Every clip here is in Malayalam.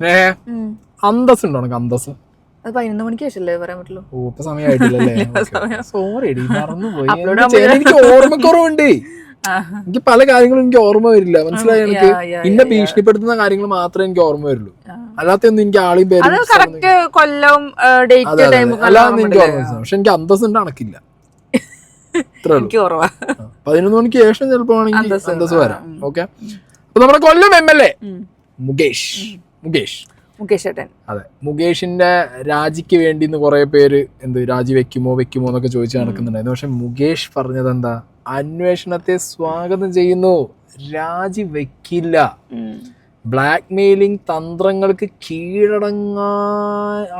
സ്നേഹ. അന്തസ് ഉണ്ടോ ഉനക്ക് അന്തസ് അത് പതിനൊന്ന് മണിക്ക് ശേഷമല്ലേ പറയാൻ പറ്റുള്ളൂ. ഓ ഇപ്പൊ സമയമായിട്ടില്ലല്ലേ സോറി എടി മറന്നുപോയി? എനിക്ക് ഓർമ്മക്കുറവുണ്ട്. എനിക്ക് പല കാര്യങ്ങളും എനിക്ക് ഓർമ്മ വരില്ല. മനസ്സിലായി എനിക്ക് ഇന്നെ ഭീഷണിപ്പെടുത്തുന്ന കാര്യങ്ങൾ മാത്രമേ എനിക്ക് ഓർമ്മ വരുള്ളൂ. അല്ലാത്ത ഒന്നും എനിക്ക് ആളെയും പേരും അതെ അല്ലാതെ എനിക്ക് ഓർമ്മ പക്ഷെ എനിക്ക് അന്തസ് ഉണ്ട് അണക്കില്ല. പതിനൊന്ന് മണിക്ക് ശേഷം ചിലപ്പോ അന്തസ് വരാം. ഓക്കെ? അപ്പൊ നമ്മുടെ Kollam M L A Mukesh. Mukesh. Mukesh ഏട്ടൻ അതെ. മുകേഷിന്റെ രാജിക്ക് വേണ്ടി ഇന്ന് കുറെ പേര് എന്ത് രാജി വെക്കുമോ വെക്കുമോ എന്നൊക്കെ ചോദിച്ചു നടക്കുന്നുണ്ടായിരുന്നു. പക്ഷെ മുകേഷ് പറഞ്ഞത് എന്താ അന്വേഷണത്തെ സ്വാഗതം ചെയ്യുന്നു. രാജി വെക്കില്ല. ബ്ലാക്ക് മെയിലിംഗ് തന്ത്രങ്ങൾക്ക് കീഴടങ്ങാ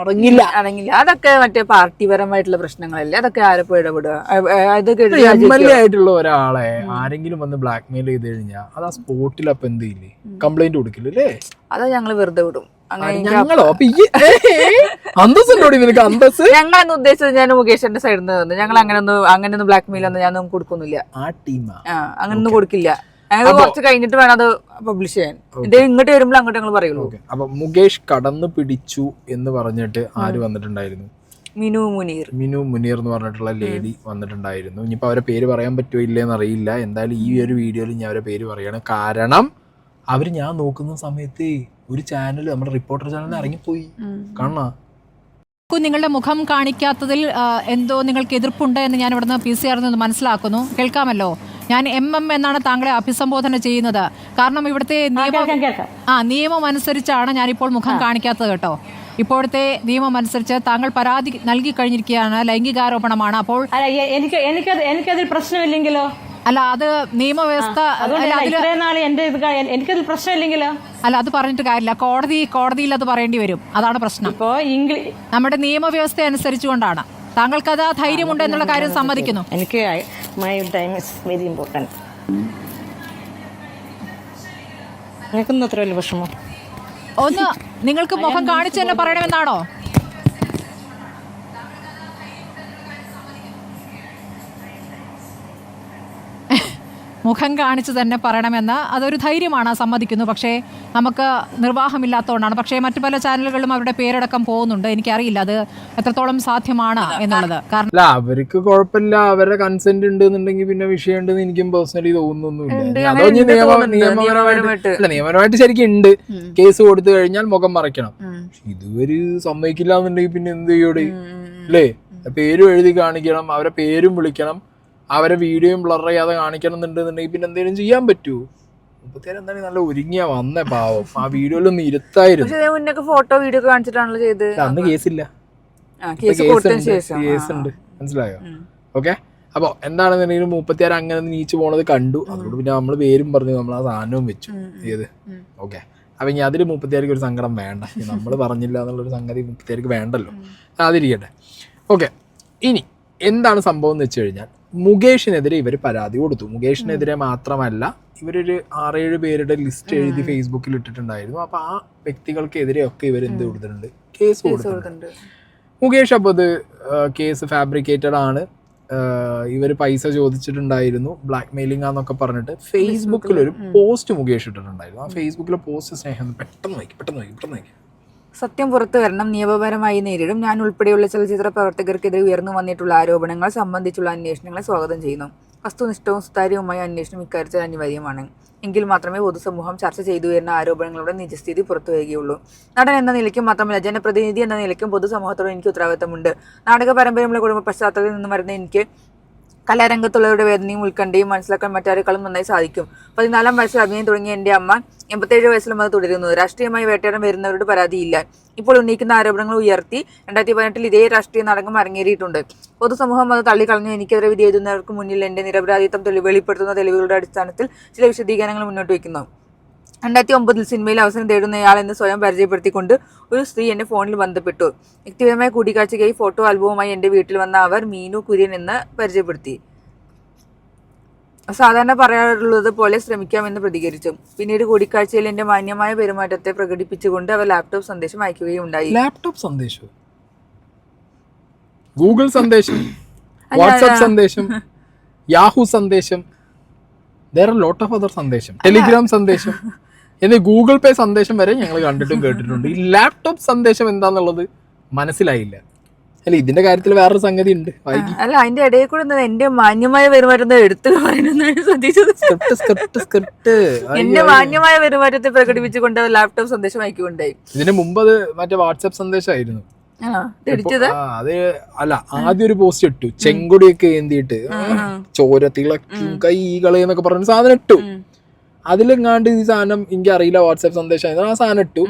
അടങ്ങില്ല. അടങ്ങില്ല. അതൊക്കെ മറ്റേ പാർട്ടിപരമായിട്ടുള്ള പ്രശ്നങ്ങളല്ലേ? അതൊക്കെ ആരപ്പോ ഇടപെടുക? എം എൽ എ ആയിട്ടുള്ള ഒരാളെ ആരെങ്കിലും വന്ന് ബ്ലാക്ക് മെയിൽ ചെയ്ത് കഴിഞ്ഞാൽ അത് ആ സ്പോട്ടിൽ അപ്പൊ എന്ത് ചെയ്യില്ലേ? കംപ്ലൈന്റ് കൊടുക്കില്ലേ അത് ഞങ്ങൾ വെറുതെ വിടും. ഞങ്ങളോ? അപ്പൊ ഈ അന്തസ് ഉണ്ടോടി നിനക്ക്? അന്തസ് ഞങ്ങളെന്ന് ഉദ്ദേശിച്ചത് ഞാൻ മുകേഷിന്റെ സൈഡിൽ നിന്ന് ഞങ്ങൾ അങ്ങനെ ഒന്നും അങ്ങനെ ഒന്നും ബ്ലാക്ക് മെയിൽ ഒന്നും ഞാനൊന്നും കൊടുക്കുന്നില്ല. ആ ടീമാ. അങ്ങനെ ഒന്നും കൊടുക്കില്ല. ഞങ്ങൾ കുറച്ച് കഴിഞ്ഞിട്ട് വേണം അത് പബ്ലിഷ് ചെയ്യാൻ. ഇത് ഇങ്ങോട്ട് വരുമ്പോൾ അങ്ങോട്ട് ഞങ്ങൾ പറയുള്ളൂ. ഓക്കെ അപ്പൊ മുകേഷ് കടന്നു പിടിച്ചു എന്ന് പറഞ്ഞിട്ട് ആര് വന്നിട്ടുണ്ടായിരുന്നു? മിനു മുനീർ. മിനു മുനീർ എന്ന് പറഞ്ഞിട്ടുള്ള ലേഡി വന്നിട്ടുണ്ടായിരുന്നു. ഇനിയിപ്പോ അവരെ പേര് പറയാൻ പറ്റുമോ ഇല്ലേന്ന് അറിയില്ല. എന്തായാലും ഈ ഒരു വീഡിയോയിൽ ഞാൻ അവരെ പേര് പറയാണ്. കാരണം അവർ ഞാൻ നോക്കുന്ന സമയത്ത് ഒരു ചാനൽ നമ്മുടെ റിപ്പോർട്ടർ ചാനലിൽ ഇറങ്ങിപ്പോയി. കാണാ നിങ്ങളുടെ മുഖം കാണിക്കാത്തതിൽ എന്തോ നിങ്ങൾക്ക് എതിർപ്പുണ്ട് എന്ന് ഞാൻ ഇവിടുന്ന് പി സി ആറിൽ നിന്ന് മനസ്സിലാക്കുന്നു. കേൾക്കാമല്ലോ? ഞാൻ എം എം എന്നാണ് താങ്കളെ അഭിസംബോധന ചെയ്യുന്നത്. കാരണം ഇവിടുത്തെ നിയമം ആ നിയമം അനുസരിച്ചാണ് ഞാനിപ്പോൾ മുഖം കാണിക്കാത്തത് കേട്ടോ. ഇപ്പോഴത്തെ നിയമം അനുസരിച്ച് താങ്കൾ പരാതി നൽകി കഴിഞ്ഞിരിക്കുകയാണ് ലൈംഗികാരോപണമാണ്. അപ്പോൾ എനിക്ക് എനിക്കത് എനിക്കതിൽ പ്രശ്നമില്ലെങ്കിലോ? അല്ല അത് നിയമവ്യവസ്ഥ എനിക്കതിൽ പ്രശ്നമില്ലെങ്കിലോ? അല്ല അത് പറഞ്ഞിട്ട് കാര്യമില്ല. കോടതി കോടതിയിൽ അത് പറയേണ്ടി വരും. അതാണ് പ്രശ്നം. ഇപ്പോ ഇംഗ്ലീഷ് നമ്മുടെ നിയമവ്യവസ്ഥ അനുസരിച്ചുകൊണ്ടാണ്. താങ്കൾക്ക് അത് ആ ധൈര്യമുണ്ട് എന്നുള്ള കാര്യം സമ്മതിക്കുന്നു. എനിക്ക് my time is very important നിനക്കൊന്നും അത്ര വലിയ വിഷമം? ഒന്ന് നിങ്ങൾക്ക് മുഖം കാണിച്ചു തന്നെ പറയണമെന്നാണോ? മുഖം കാണിച്ച് തന്നെ പറയണമെന്ന് അതൊരു ധൈര്യമാണ് സമ്മതിക്കുന്നു. പക്ഷേ നമുക്ക് നിർവാഹമില്ലാത്തതുകൊണ്ടാണ്. പക്ഷേ മറ്റു പല ചാനലുകളിലും അവരുടെ പേരടക്കം പോകുന്നുണ്ട്. എനിക്കറിയില്ല അത് എത്രത്തോളം സാധ്യമാണ് എന്നുള്ളത്. കാരണം അല്ല അവർക്ക് കുഴപ്പമില്ല. അവരുടെ കൺസെന്റ് ഉണ്ട് എന്നുണ്ടെങ്കിൽ പിന്നെ വിഷയമുണ്ടെന്ന് എനിക്കും പേഴ്സണലി തോന്നുന്നൊന്നുമില്ല അതോ ഇനി നിയമ നിയമപരമായിട്ട് നിയമപരമായിട്ട്. അല്ല നിയമപരമായിട്ട് ശരിക്കും ഉണ്ട്. കേസ് കൊടുത്തു കഴിഞ്ഞാൽ മുഖം മറയ്ക്കണം. ഇതുവരെ സമ്മതിക്കില്ല എന്നുണ്ടെങ്കിൽ പിന്നെ എന്ത് ചെയ്യൂടെ അല്ലേ? പേരും എഴുതി കാണിക്കണം അവരെ പേരും വിളിക്കണം. അവരെ വീഡിയോയും ബ്ലർ ചെയ്യാതെ കാണിക്കണം എന്നുണ്ടെന്നുണ്ടെങ്കിൽ പിന്നെ എന്തെങ്കിലും ചെയ്യാൻ പറ്റുമോ മുപ്പത്തേരം എന്തായാലും നല്ല ഒരുങ്ങിയാ വന്നേ പാവം. ആ വീഡിയോയിലൊന്നും ഇരുത്തായിരുന്നു. പക്ഷെ ഇതിന് മുന്നൊക്കെ ഫോട്ടോ വീഡിയോ കാണിച്ചിട്ടാണല്ലോ ചെയ്ത് അന്ന് കേസില്ല. കേസ് ഉണ്ട് മനസ്സിലായോ? ഓക്കെ? അപ്പൊ എന്താണെന്നുണ്ടെങ്കിലും മുപ്പത്തിയാറ് അങ്ങനെ നീച്ചു പോണത് കണ്ടു. അതുകൊണ്ട് പിന്നെ നമ്മൾ പേരും പറഞ്ഞു നമ്മൾ ആ സാധനവും വെച്ചു. ചെയ്ത് ഓക്കെ. അപ്പൊ ഇനി അതിൽ മുപ്പത്തിയാർക്ക് ഒരു സങ്കടം വേണ്ട. നമ്മൾ പറഞ്ഞില്ല എന്നുള്ളൊരു സംഗതി മുപ്പത്തിയാർക്ക് വേണ്ടല്ലോ. അതിരിക്കട്ടെ. ഓക്കെ. ഇനി എന്താണ് സംഭവം എന്ന് വെച്ച് കഴിഞ്ഞാൽ മുകേഷിനെതിരെ ഇവർ പരാതി കൊടുത്തു. മുകേഷിനെതിരെ മാത്രമല്ല ഇവരൊരു ആറേഴ് പേരുടെ ലിസ്റ്റ് എഴുതി ഫേസ്ബുക്കിൽ ഇട്ടിട്ടുണ്ടായിരുന്നു. അപ്പൊ ആ വ്യക്തികൾക്കെതിരെയൊക്കെ ഇവർ എന്ത് കൊടുത്തിട്ടുണ്ട്? കേസ് കൊടുത്തിട്ടുണ്ട്. മുകേഷ് അപ്പോൾ അത് കേസ് ഫാബ്രിക്കേറ്റഡ് ആണ്. ഇവർ പൈസ ചോദിച്ചിട്ടുണ്ടായിരുന്നു. ബ്ലാക്ക് മെയിലിംഗ് ആന്നൊക്കെ പറഞ്ഞിട്ട് ഫേസ്ബുക്കിൽ ഒരു പോസ്റ്റ് മുകേഷ് ഇട്ടിട്ടുണ്ടായിരുന്നു. ആ ഫേസ്ബുക്കിലെ പോസ്റ്റ് സ്നേഹം പെട്ടെന്ന് നോക്കി പെട്ടെന്ന് നോക്കി പെട്ടെന്ന് നോക്കി. സത്യം പുറത്തു വരണം നിയമപരമായി നേരിടും. ഞാൻ ഉൾപ്പെടെയുള്ള ചലച്ചിത്ര പ്രവർത്തകർക്കെതിരെ ഉയർന്നു വന്നിട്ടുള്ള ആരോപണങ്ങൾ സംബന്ധിച്ചുള്ള അന്വേഷണങ്ങളെ സ്വാഗതം ചെയ്യുന്നു. വസ്തുനിഷ്ഠവും സുതാര്യവുമായ അന്വേഷണം ഇക്കാര്യത്തിൽ അനിവാര്യമാണ്. എങ്കിൽ മാത്രമേ പൊതുസമൂഹം ചർച്ച ചെയ്തു വരുന്ന ആരോപണങ്ങളുടെ നിജസ്ഥിതി പുറത്തു വരികയുള്ളൂ നടൻ എന്ന നിലയ്ക്കും മാത്രമല്ല ജനപ്രതിനിധി എന്ന നിലയ്ക്കും പൊതുസമൂഹത്തോട് എനിക്ക് ഉത്തരവാദിത്തമുണ്ട്. നാടക പരമ്പരയുള്ള കുടുംബ പശ്ചാത്തലത്തിൽ നിന്ന് വരുന്ന എനിക്ക് കലാരംഗത്തുള്ളവരുടെ വേദനയും ഉത്കണ്ഠയും മനസ്സിലാക്കാൻ മറ്റാരെക്കാളും നന്നായി സാധിക്കും. പതിനാലാം വയസ്സിൽ അഭിനയം തുടങ്ങിയ എന്റെ അമ്മ എൺപത്തേഴ് വയസ്സിലും അത് തുടരുന്നു. രാഷ്ട്രീയമായി വേട്ടയാടം വരുന്നവരുടെ പരാതിയില്ല. ഇപ്പോൾ ഉന്നയിക്കുന്ന ആരോപണങ്ങൾ ഉയർത്തി രണ്ടായിരത്തി പതിനെട്ടിൽ ഇതേ രാഷ്ട്രീയ നാടകം അരങ്ങേറിയിട്ടുണ്ട്. പൊതുസമൂഹം അത് തള്ളിക്കളഞ്ഞു. എനിക്കെതിരെ വിധി എഴുതുന്നവർക്ക് മുന്നിൽ എന്റെ നിരപരാധിത്വം വെളിപ്പെടുത്തുന്ന തെളിവുകളുടെ അടിസ്ഥാനത്തിൽ ചില വിശദീകരണങ്ങൾ മുന്നോട്ട് വയ്ക്കുന്നു. രണ്ടായിരത്തി ഒമ്പതിൽ സിനിമയിൽ അവസരം തേടുന്നയാൾ എന്ന് സ്വയം പരിചയപ്പെടുത്തിക്കൊണ്ട് ഒരു സ്ത്രീ എന്നെ ഫോണിൽ ബന്ധപ്പെട്ടു. വ്യക്തിപരമായ കൂടിക്കാഴ്ചയ്ക്കായി ഫോട്ടോ ആൽബവുമായി എന്റെ വീട്ടിൽ വന്ന അവർ മീനു കുര്യൻ എന്ന് പരിചയപ്പെടുത്തി. സാധാരണ പറയാറുള്ളത് പോലെ ശ്രമിക്കാമെന്ന് പ്രതികരിച്ചു. പിന്നീട് കൂടിക്കാഴ്ചയിൽ എന്റെ മാന്യമായ പെരുമാറ്റത്തെ പ്രകടിപ്പിച്ചുകൊണ്ട് അവർ ലാപ്ടോപ്പ് സന്ദേശം അയക്കുകയും ഉണ്ടായി. ലാപ്ടോപ്പ് സന്ദേശം? ഗൂഗിൾ സന്ദേശം? വാട്സാപ്പ് സന്ദേശം? യാഹു സന്ദേശം? ലോട്ട് ഓഫ് അതർ സന്ദേശം. ടെലിഗ്രാം സന്ദേശം? എന്ന് ഗൂഗിൾ പേ സന്ദേശം വരെ ഞങ്ങൾ കണ്ടിട്ടും കേട്ടിട്ടുണ്ട്. ഈ ലാപ്ടോപ്പ് സന്ദേശം എന്താന്നുള്ളത് മനസ്സിലായില്ല. അല്ല ഇതിന്റെ കാര്യത്തിൽ വേറൊരു സംഗതി ഉണ്ട്. അല്ല അതിന്റെ ഇടയിൽ കൂടെ എന്റെ മാന്യമായ പെരുമാറ്റം എടുത്തു സ്ക്രിപ്റ്റ് എന്റെ മാന്യമായ പെരുമാറ്റത്തെ പ്രകടിപ്പിച്ചുകൊണ്ട് ലാപ്ടോപ്പ് സന്ദേശം അയക്കുകൊണ്ടായി ഇതിന് മുമ്പ് അത് മറ്റേ വാട്സാപ്പ് സന്ദേശമായിരുന്നു. അത് അല്ല ആദ്യം ഒരു പോസ്റ്റ് ഇട്ടു. ചെങ്കൊടിയൊക്കെ ഏന്തിയിട്ട് ചോര തിളക്കും കൈ കളയെന്നൊക്കെ പറഞ്ഞ സാധനം ഇട്ടു. അതിലെങ്ങാണ്ട് ഈ സാധനം എനിക്ക് അറിയില്ല വാട്സാപ്പ് സന്ദേശം ആ സാധനം ഇട്ടു.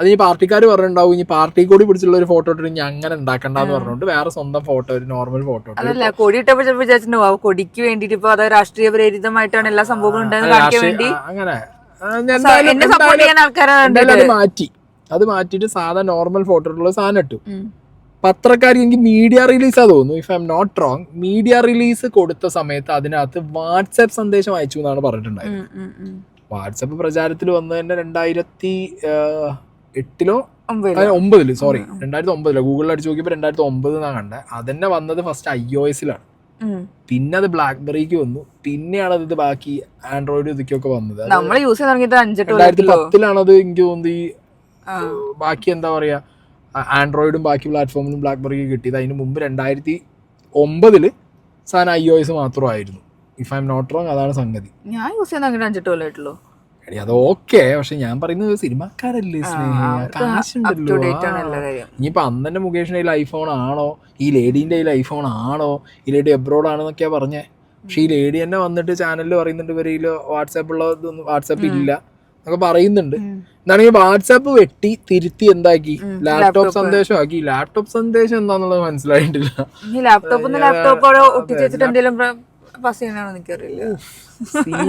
അത് ഈ പാർട്ടിക്കാർ പറഞ്ഞിട്ടുണ്ടാവും. ഇനി പാർട്ടി കൂടി പിടിച്ചുള്ള ഒരു ഫോട്ടോ ഇട്ടിട്ട് ഇനി അങ്ങനെ ഉണ്ടാക്കണ്ടെന്ന് പറഞ്ഞുകൊണ്ട് വേറെ സ്വന്തം ഫോട്ടോ ഒരു നോർമൽ ഫോട്ടോ അതല്ല കൊടി ഇട്ടപ്പോൾ ചിലപ്പോ വിചാരിച്ചിട്ടുണ്ടാവും. കൊടിക്ക് വേണ്ടിട്ട് ഇപ്പൊ അത് രാഷ്ട്രീയ പ്രേരിതമായിട്ടാണ് എല്ലാ സംഭവങ്ങളും വേണ്ടി. അങ്ങനെ. ഞാൻ എന്തായാലും- മാറ്റി. അത് മാറ്റിയിട്ട് സാധാ നോർമൽ ഫോട്ടോ ഇട്ടുള്ള സാധനം ഇട്ടു. പത്രക്കാർ എനിക്ക് മീഡിയ റിലീസാ തോന്നുന്നു. If I'm not wrong media release കൊടുത്ത സമയത്ത് അതിനകത്ത് വാട്സാപ്പ് സന്ദേശം അയച്ചു എന്നാണ് പറഞ്ഞിട്ടുണ്ടായത്. വാട്സാപ്പ് പ്രചാരത്തിൽ വന്നതിന്റെ രണ്ടായിരത്തി എട്ടിലോ ഒമ്പതിൽ. സോറി രണ്ടായിരത്തി ഒമ്പതിലോ. ഗൂഗിളിൽ അടിച്ച് നോക്കിയപ്പോൾ രണ്ടായിരത്തി ഒമ്പത് എന്നാണ് കണ്ടത്. അതന്നെ വന്നത് ഫസ്റ്റ് ഐ ഒ എസിലാണ് പിന്നെ അത് ബ്ലാക്ക്ബെറിക്ക് വന്നു. പിന്നെയാണ് അത് ബാക്കി ആൻഡ്രോയിഡ് ഇതൊക്കെയൊക്കെ വന്നത്. അത് രണ്ടായിരത്തി പത്തിലാണ് പത്തിലാണത് എനിക്ക് തോന്നുന്നത് ഈ ബാക്കി എന്താ പറയാ ആൻഡ്രോയിഡും ബാക്കി പ്ലാറ്റ്ഫോമിലും ബ്ലാക്ക്ബെറിക്ക് കിട്ടിയത് അതിന് മുമ്പ് രണ്ടായിരത്തി ഒമ്പതിൽ സാധനം ഐ ഒ എസ് മാത്രമായിരുന്നു. If I'm not wrong അതാണ് സംഗതി. ഞാൻ യൂസ് ചെയ്യുന്ന തുടങ്ങിയിട്ട് അഞ്ചെട്ട് കൊല്ലമായിട്ടുള്ളൂ എടി അത് ഓക്കെ പക്ഷെ ഞാൻ പറയുന്നത് സിനിമാക്കാരല്ലേ കാശുണ്ടല്ലോ. ഇനിയിപ്പോ അന്ന് മുകേഷിന്റെ കയ്യിൽ ഐഫോൺ ആണോ? ഈ ലേഡീന്റെ കയ്യിൽ ഐഫോൺ ആണോ? ഈ ലേഡി എബ്രോഡ് ആണെന്നൊക്കെയാ പറഞ്ഞേ. പക്ഷെ ഈ ലേഡി തന്നെ വന്നിട്ട് ചാനലിൽ പറയുന്നുണ്ട് ഇവരിൽ വാട്സാപ്പ് ഉള്ളതൊന്നും വാട്സാപ്പ് ഇല്ല. എന്നൊക്കെ പറയുന്നുണ്ട്. എന്നാണെങ്കിൽ വാട്സാപ്പ് വെട്ടി തിരുത്തി എന്താക്കി? ലാപ്ടോപ്പ് സന്ദേശം ആക്കി. ലാപ്ടോപ്പ് സന്ദേശം എന്താന്നുള്ളത് മനസ്സിലായിട്ടില്ല. ഈ ലാപ്ടോപ്പ് ലാപ്ടോപ്പ് അവിടെ ഒട്ടിച്ച് വെച്ചിട്ട് എന്തെങ്കിലും പാസ് ചെയ്യണോ എനിക്കറിയില്ല. Scene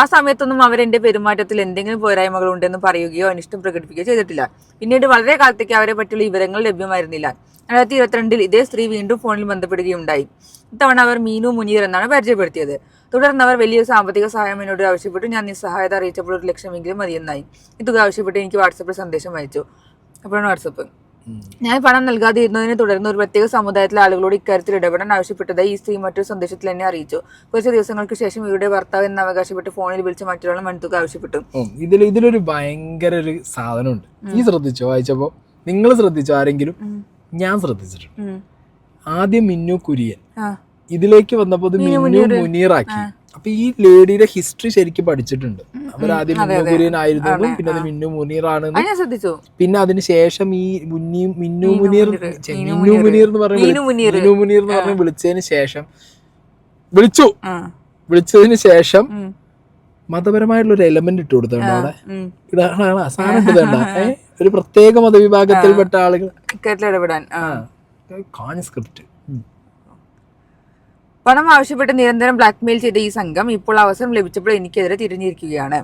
ആ സമയത്തൊന്നും അവരെന്റെ പെരുമാറ്റത്തിൽ എന്തെങ്കിലും പോരായ്മകൾ ഉണ്ടെന്ന് പറയുകയോ അനിഷ്ടം പ്രകടിപ്പിക്കുകയോ ചെയ്തിട്ടില്ല. പിന്നീട് വളരെ കാലത്തേക്ക് അവരെ പറ്റിയുള്ള വിവരങ്ങൾ ലഭ്യമായിരുന്നില്ല. രണ്ടായിരത്തി ഇരുപത്തിരണ്ടിൽ ഇതേ സ്ത്രീ വീണ്ടും ഫോണിൽ ബന്ധപ്പെടുകയുണ്ടായി. ഇത്തവണ അവർ മീനു മുനീർ എന്നാണ് പരിചയപ്പെടുത്തിയത്. തുടർന്ന് അവർ വലിയ സാമ്പത്തിക സഹായം എന്നോട് ആവശ്യപ്പെട്ടു. ഞാൻ നിസ്സഹായത അറിയിച്ചപ്പോൾ ഒരു ലക്ഷമെങ്കിലും മതിയെന്നായി. ഈ തുക ആവശ്യപ്പെട്ട് എനിക്ക് വാട്സപ്പിൽ സന്ദേശം അയച്ചു. അപ്പോഴാണ് വാട്സപ്പ്. ഞാൻ പണം നൽകാതിരുന്നതിനെ തുടർന്ന് ഒരു പ്രത്യേക സമുദായത്തിലെ ആളുകളോട് ഇക്കാര്യത്തിൽ ഇടപെടാൻ ആവശ്യപ്പെട്ടതായി ഈ സ്ത്രീ മറ്റൊരു സന്ദേശത്തിൽ എന്നെ അറിയിച്ചു. കുറച്ച് ദിവസങ്ങൾക്ക് ശേഷം ഇവരുടെ ഭർത്താവ് എന്ന് അവകാശപ്പെട്ട് ഫോണിൽ വിളിച്ച് മറ്റൊരാളും വൻതുക ആവശ്യപ്പെട്ടു. ഇതിൽ ഇതിലൊരു ഭയങ്കര ഒരു സാധനമുണ്ട്. നീ ശ്രദ്ധിച്ചോ? വായിച്ചപ്പോ നിങ്ങൾ ശ്രദ്ധിച്ചോ? ആരെങ്കിലും? ഞാൻ ശ്രദ്ധിച്ചിട്ടുണ്ട്. ആദ്യം മിന്നു കുര്യൻ. ഇതിലേക്ക് വന്നപ്പോൾ മിന്നു മുനീറാക്കി. അപ്പൊ ഈ ലേഡിയുടെ ഹിസ്റ്ററി ശരിക്കും പഠിച്ചിട്ടുണ്ട്. അവരാദ്യം മിന്നു കുര്യൻ ആയിരുന്നു പിന്നെ അത് മിന്നു മുനീറാണെന്ന് പിന്നെ അതിനുശേഷം ഈ മുന്നി മിന്നു മുനീർ മിന്നു മുനീർ എന്ന് പറഞ്ഞു. മിന്നു മുനീർ എന്ന് പറഞ്ഞ് വിളിച്ചതിന് ശേഷം വിളിച്ചു. വിളിച്ചതിന് ശേഷം. മതപരമായിട്ടുള്ള ഒരു എലമെന്റ് ഇട്ട് കൊടുത്തുണ്ട് അവിടെ. ഇതാണ് സാധനം ഇട്ടതുണ്ട ഒരു പ്രത്യേക മതവിഭാഗത്തിൽപ്പെട്ട ആളുകൾ. കാഞ്ഞ സ്ക്രിപ്റ്റ് പണം ആവശ്യപ്പെട്ട് നിരന്തരം ബ്ലാക്ക്മെയിൽ ചെയ്ത ഈ സംഘം ഇപ്പോൾ അവസരം ലഭിച്ചപ്പോൾ എനിക്കെതിരെ തിരിഞ്ഞിരിക്കുകയാണ്.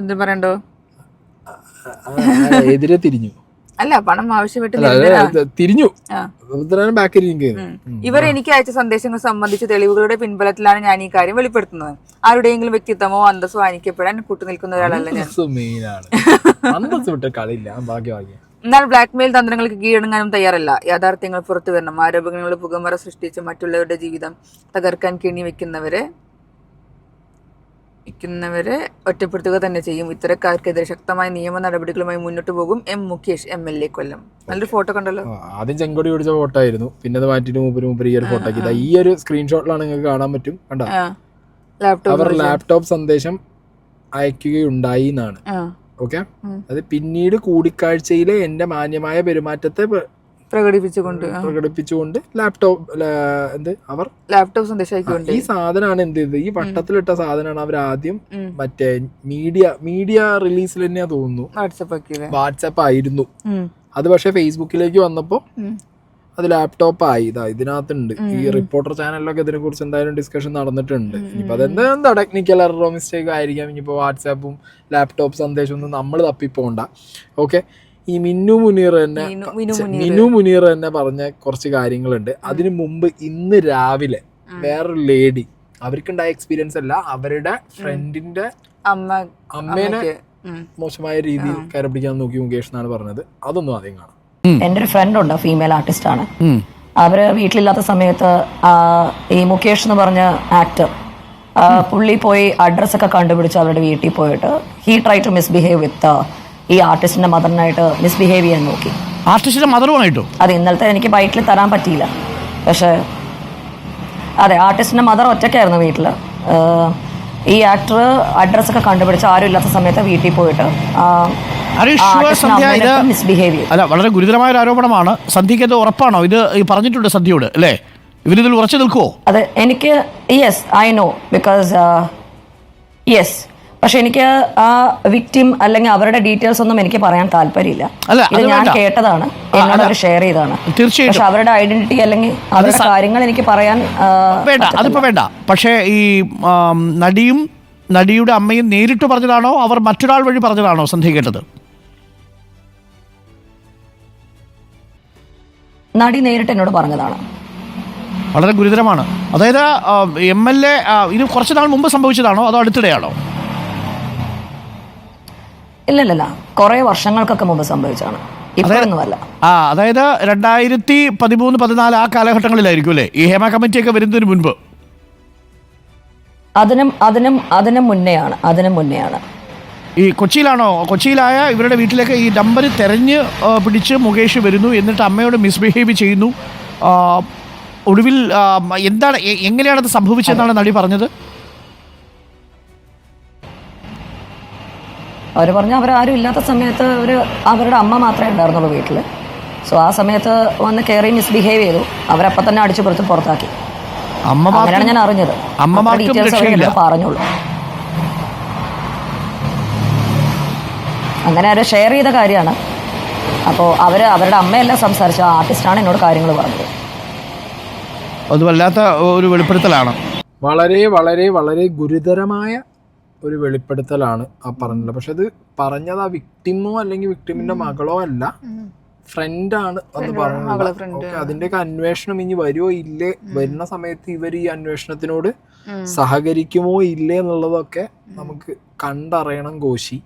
എന്തും പറയണ്ടോ? എതിരെ തിരിഞ്ഞു. അല്ല പണം ആവശ്യപ്പെട്ട് തിരിഞ്ഞു. ഇവർ എനിക്ക് അയച്ച സന്ദേശങ്ങൾ സംബന്ധിച്ച തെളിവുകളുടെ പിൻബലത്തിലാണ് ഞാൻ ഈ കാര്യം വെളിപ്പെടുത്തുന്നത്. ആരുടെയെങ്കിലും വ്യക്തിത്വമോ അന്തസ്സോ അനിക്കപ്പെടാൻ കൂട്ടുനിൽക്കുന്ന ഒരാളല്ല ഞാൻ. എന്നാൽ ബ്ലാക്ക്മെയിൽ തന്ത്രങ്ങൾക്ക് കീഴടങ്ങാനും തയ്യാറല്ല. യാഥാർത്ഥ്യങ്ങൾ പുറത്തു വരണം. ആരോപണങ്ങളുടെ പുകമറ സൃഷ്ടിച്ച് മറ്റുള്ളവരുടെ ജീവിതം തകർക്കാൻ കെണി വെക്കുന്നവരെ വെക്കുന്നവരെ ഒറ്റപ്പെടുത്തുക തന്നെ ചെയ്യും. ഇത്തരക്കാർക്കെതിരെ ശക്തമായ നിയമ നടപടികളുമായി മുന്നോട്ട് പോകും M Mukesh M L A Kollam. നല്ലൊരു ഫോട്ടോ കണ്ടല്ലോ. ആദ്യം ചെങ്കൊടി ഓടിച്ച ഫോട്ടോ ആയിരുന്നു പിന്നെ അത് മാറ്റിട്ട് മൂപ്പര് മൂപ്പര് ഈ ഒരു ഫോട്ടോ ആക്കി ഈ ഒരു സ്ക്രീൻഷോട്ടിലാണ് നിങ്ങൾക്ക് കാണാൻ പറ്റും. കണ്ടോ? ലാപ്ടോപ്പ് അവർ ലാപ്ടോപ്പ് സന്ദേശം അയക്കുകയുണ്ടായി എന്നാണ്. ഓക്കെ. അത് പിന്നീട് കൂടിക്കാഴ്ചയിലെ എന്റെ മാന്യമായ പെരുമാറ്റത്തെ പ്രകടിപ്പിച്ചുകൊണ്ട് പ്രകടിപ്പിച്ചുകൊണ്ട് ലാപ്ടോപ്പ് എന്ത്? അവർ ലാപ്ടോപ്പ് സന്ദേശം ഈ സാധനമാണ് എന്ത് ചെയ്തത്? ഈ വട്ടത്തിലിട്ട സാധനമാണ് അവർ ആദ്യം മറ്റേ മീഡിയ മീഡിയ റിലീസിൽ തന്നെയാ തോന്നുന്നു. വാട്സപ്പ് ആയിരുന്നു. അത് പക്ഷെ ഫേസ്ബുക്കിലേക്ക് വന്നപ്പോൾ ഉം. അത് ലാപ്ടോപ്പ് ആയി. ഇതാ ഇതിനകത്തുണ്ട്. ഈ റിപ്പോർട്ടർ ചാനലിലൊക്കെ ഇതിനെ കുറിച്ച് എന്തായാലും ഡിസ്കഷൻ നടന്നിട്ടുണ്ട്. ഇനിയിപ്പോൾ അതെന്താ എന്താ ടെക്നിക്കൽ എററോ മിസ്റ്റേക്ക് ആയിരിക്കാം. ഇനിയിപ്പോ വാട്സാപ്പും ലാപ്ടോപ്പ് സന്ദേശം ഒന്നും നമ്മൾ തപ്പിപ്പോണ്ട. ഓക്കെ ഈ മിന്നു മുനീർ തന്നെ മിനു മുനീർ. തന്നെ പറഞ്ഞ കുറച്ച് കാര്യങ്ങളുണ്ട്. അതിനു മുമ്പ് ഇന്ന് രാവിലെ വേറൊരു ലേഡി അവർക്കുണ്ടായ എക്സ്പീരിയൻസ് അല്ല അവരുടെ ഫ്രണ്ടിന്റെ അമ്മ അമ്മേനെ മോശമായ രീതിയിൽ കയറി പിടിക്കാൻ നോക്കി മുകേഷ് എന്നാണ് പറഞ്ഞത്. അതൊന്നും ആദ്യം കാണാം. എന്റെ ഒരു ഫ്രണ്ട് ഉണ്ട് ഫീമെയിൽ ആർട്ടിസ്റ്റ് ആണ്. അവർ വീട്ടിലില്ലാത്ത സമയത്ത് ഈ മുകേഷ് എന്ന് പറഞ്ഞ ആക്ടർ പുള്ളി പോയി അഡ്രസ് ഒക്കെ കണ്ടുപിടിച്ച് അവരുടെ വീട്ടിൽ പോയിട്ട് he try to misbehave with ഈ ആർട്ടിസ്റ്റിന്റെ മദറിനായിട്ട് മിസ്ബിഹേവ് ചെയ്യാൻ നോക്കി. ആർട്ടിസ്റ്റിന്റെ മദറുമായിട്ടോ അത് ഇന്നലത്തെ എനിക്ക് ബൈക്കിൽ തരാൻ പറ്റിയില്ല. പക്ഷേ അതെ ആർട്ടിസ്റ്റിന്റെ മദർ ഒറ്റയ്ക്കായിരുന്നു വീട്ടിൽ ഈ ആക്ടർ അഡ്രസ്സൊക്കെ കണ്ടുപിടിച്ച് ആരും ഇല്ലാത്ത സമയത്ത് വീട്ടിൽ പോയിട്ട് സന്ധ്യ, ഇത് അല്ല വളരെ ഗുരുതരമായ ഒരു ആരോപണമാണ്. സന്ധ്യയ്ക്ക് അത് ഉറപ്പാണോ? ഇത് പറഞ്ഞിട്ടുണ്ട് സന്ധ്യയോട് അല്ലേ? ഇവരിതിൽ ഉറച്ചു നിൽക്കുവോ? അതെ എനിക്ക് yes I know because yes പക്ഷെ എനിക്ക് ആ വിക്ടിം അല്ലെങ്കിൽ അവരുടെ ഡീറ്റെയിൽസ് ഒന്നും എനിക്ക് പറയാൻ താല്പര്യമില്ല. ഇത് ഞാൻ കേട്ടതാണ്. എന്നോട് അവർ ഷെയർ ചെയ്താണ് തീർച്ചയായും പക്ഷെ അവരുടെ ഐഡന്റിറ്റി അല്ലെങ്കിൽ അവരുടെ കാര്യങ്ങൾ എനിക്ക് പറയാൻ വേണ്ട അതിപ്പോ വേണ്ട. പക്ഷേ ഈ നടിയും നടിയുടെ അമ്മയും നേരിട്ട് പറഞ്ഞതാണോ? അവർ മറ്റൊരാൾ വഴി പറഞ്ഞതാണോ സന്ധ്യ കേട്ടത്? നടി നേരിട്ട് എന്നോട് പറഞ്ഞതാണ്. വളരെ ഗുരുതരമാണ്. അതായത് എം എൽ എ ഇത് കുറച്ച് നാൾ മുമ്പ് സംഭവിച്ചതാണോ? അതോ അടുത്തിടെയാണോ? ഇല്ലല്ലല്ല. കുറെ വർഷങ്ങൾക്കൊക്കെ മുമ്പ് സംഭവിച്ചാണ് ഇപ്പോഴൊന്നുമല്ല ആ അതായത് രണ്ടായിരത്തി പതിമൂന്ന് പതിനാല് ആ കാലഘട്ടങ്ങളിലായിരിക്കും അല്ലേ? ഈ ഹേമ കമ്മിറ്റിയൊക്കെ വരുന്നതിന് മുൻപ്. അതിനും അതിനും അതിനും മുന്നെയാണ് അതിനും മുന്നെയാണ്. ഈ കൊച്ചിയിലാണോ? കൊച്ചിയിലായ ഇവരുടെ വീട്ടിലേക്ക് ഈ നമ്പർ തെരഞ്ഞ് പിടിച്ച് മുകേഷ് വരുന്നു. എന്നിട്ട് അമ്മയോട് മിസ്ബിഹേവ് ചെയ്യുന്നു. ഒടുവിൽ എന്താണ് എങ്ങനെയാണത് സംഭവിച്ചതെന്നാണ് നടി പറഞ്ഞത്? അവർ പറഞ്ഞു അവരാരും ഇല്ലാത്ത സമയത്ത് അവർ അവരുടെ അമ്മ മാത്രമേ ഉണ്ടായിരുന്നുള്ളൂ വീട്ടിൽ സോ ആ സമയത്ത് വന്ന് കയറി മിസ്ബിഹേവ് ചെയ്തു. അവരപ്പം തന്നെ അടിച്ചു പുറത്ത് പുറത്താക്കി. അങ്ങനെയാണ് ഞാൻ അറിഞ്ഞത്. പറഞ്ഞോളൂ അങ്ങനെ അവർ ഷെയർ ചെയ്ത കാര്യമാണ്. അപ്പോൾ അവർ അവരുടെ അമ്മയെല്ലാം സംസാരിച്ച ആർട്ടിസ്റ്റാണ് എന്നോട് കാര്യങ്ങൾ പറഞ്ഞത്. അത് വല്ലാത്ത ഒരു വെളിപ്പെടുത്തലാണ്. വളരെ വളരെ വളരെ ഗുരുതരമായ ഒരു വെളിപ്പെടുത്തലാണ് ആ പറഞ്ഞത്. പക്ഷെ അത് പറഞ്ഞത് ആ വിക്ടിമോ അല്ലെങ്കിൽ വിക്ടിമിന്റെ മകളോ അല്ല. ഫ്രണ്ടാണ് എന്ന് പറഞ്ഞത്. ഓക്കെ അതിന്റെയൊക്കെ അന്വേഷണം ഇനി വരുമോ ഇല്ലേ? വരുന്ന സമയത്ത് ഇവർ ഈ അന്വേഷണത്തിനോട് സഹകരിക്കുമോ ഇല്ലേ എന്നുള്ളതൊക്കെ നമുക്ക് കണ്ടറിയണം കോശി.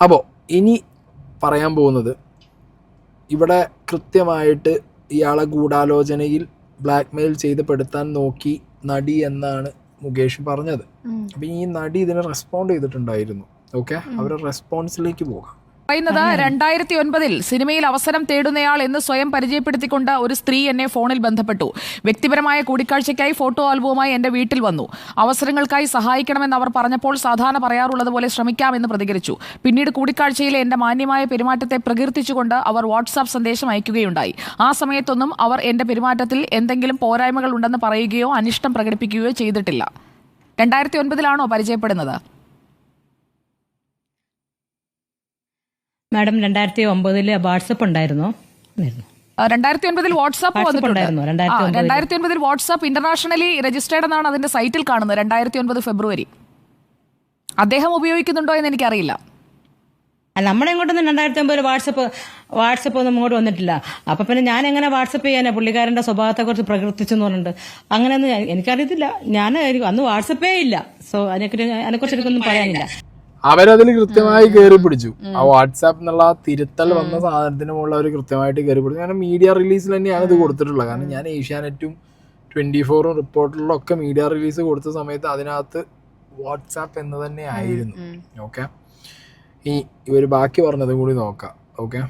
അപ്പോൾ ഇനി പറയാൻ പോകുന്നത് ഇവിടെ കൃത്യമായിട്ട് ഇയാളെ ഗൂഢാലോചനയിൽ ബ്ലാക്ക്മെയിൽ ചെയ്ത് പെടുത്താൻ നോക്കി നടി എന്നാണ് മുകേഷ് പറഞ്ഞത്. അപ്പം ഈ നടി ഇതിനെ റെസ്പോണ്ട് ചെയ്തിട്ടുണ്ടായിരുന്നു. ഓക്കെ അവരുടെ റെസ്പോൺസിലേക്ക് പോകാം. പറയുന്നത് രണ്ടായിരത്തി ഒൻപതിൽ സിനിമയിൽ അവസരം തേടുന്നയാൾ എന്ന് സ്വയം പരിചയപ്പെടുത്തിക്കൊണ്ട് ഒരു സ്ത്രീ എന്നെ ഫോണിൽ ബന്ധപ്പെട്ടു. വ്യക്തിപരമായ കൂടിക്കാഴ്ചയ്ക്കായി ഫോട്ടോ ആൽബവുമായി എന്റെ വീട്ടിൽ വന്നു. അവസരങ്ങൾക്കായി സഹായിക്കണമെന്ന് അവർ പറഞ്ഞപ്പോൾ സാധാരണ പറയാറുള്ളത് പോലെ ശ്രമിക്കാമെന്ന് പ്രതികരിച്ചു. പിന്നീട് കൂടിക്കാഴ്ചയിലെ എന്റെ മാന്യമായ പെരുമാറ്റത്തെ പ്രകീർത്തിച്ചുകൊണ്ട് അവർ വാട്സാപ്പ് സന്ദേശം അയക്കുകയുണ്ടായി. ആ സമയത്തൊന്നും അവർ എന്റെ പെരുമാറ്റത്തിൽ എന്തെങ്കിലും പോരായ്മകൾ ഉണ്ടെന്ന് പറയുകയോ അനിഷ്ടം പ്രകടിപ്പിക്കുകയോ ചെയ്തിട്ടില്ല. രണ്ടായിരത്തി ഒൻപതിലാണോ പരിചയപ്പെടുന്നത്? മാഡം രണ്ടായിരത്തി ഒമ്പതിൽ വാട്സപ്പ് ഉണ്ടായിരുന്നോ? ഉണ്ടായിരുന്നു. രണ്ടായിരത്തി ഒൻപതിൽ വാട്സാപ്പ് വന്നിട്ടുണ്ട്? രണ്ടായിരത്തി ഒൻപതിൽ? വാട്സാപ്പ് ഇന്റർനാഷണലി രജിസ്റ്റേർഡ് എന്നാണ് അതിന്റെ സൈറ്റിൽ കാണുന്നത് രണ്ടായിരത്തി ഒൻപത് ഫെബ്രുവരി. അദ്ദേഹം ഉപയോഗിക്കുന്നുണ്ടോ എന്ന് എനിക്കറിയില്ല. നമ്മുടെ ഇങ്ങോട്ടൊന്നും രണ്ടായിരത്തി ഒമ്പതിൽ വാട്സപ്പ് വാട്സപ്പ് ഒന്നും ഇങ്ങോട്ട് വന്നിട്ടില്ല. അപ്പൊ പിന്നെ ഞാൻ എങ്ങനെ വാട്സപ്പ് ചെയ്യാനാ? പുള്ളിക്കാരന്റെ സ്വഭാവത്തെക്കുറിച്ച് പ്രകൃതിച്ചെന്ന് പറഞ്ഞിട്ട്. അങ്ങനെയൊന്നും എനിക്കറിയത്തില്ല. ഞാൻ അന്ന് വാട്സപ്പേ ഇല്ല. സോ അതിനെക്കുറിച്ച് അതിനെക്കുറിച്ച് എനിക്കൊന്നും പറയാനില്ല. അവരതിൽ കൃത്യമായി കയറി പിടിച്ചു ആ വാട്സാപ്പ് എന്നുള്ള തിരുത്തൽ വന്ന സാധനത്തിന് മുകളിൽ അവർ കൃത്യമായിട്ട് കയറി പിടിച്ചു കാരണം മീഡിയ റിലീസിൽ തന്നെയാണ് ഇത് കൊടുത്തിട്ടുള്ളത്. കാരണം ഞാൻ ഏഷ്യാനെറ്റും ട്വന്റി ഫോറും റിപ്പോർട്ടറിലും ഒക്കെ മീഡിയ റിലീസ് കൊടുത്ത സമയത്ത് അതിനകത്ത് വാട്സാപ്പ് എന്ന് തന്നെ ആയിരുന്നു. ഓക്കെ ഈ ഇവർ ബാക്കി പറഞ്ഞതും കൂടി നോക്കാം. ഓക്കെ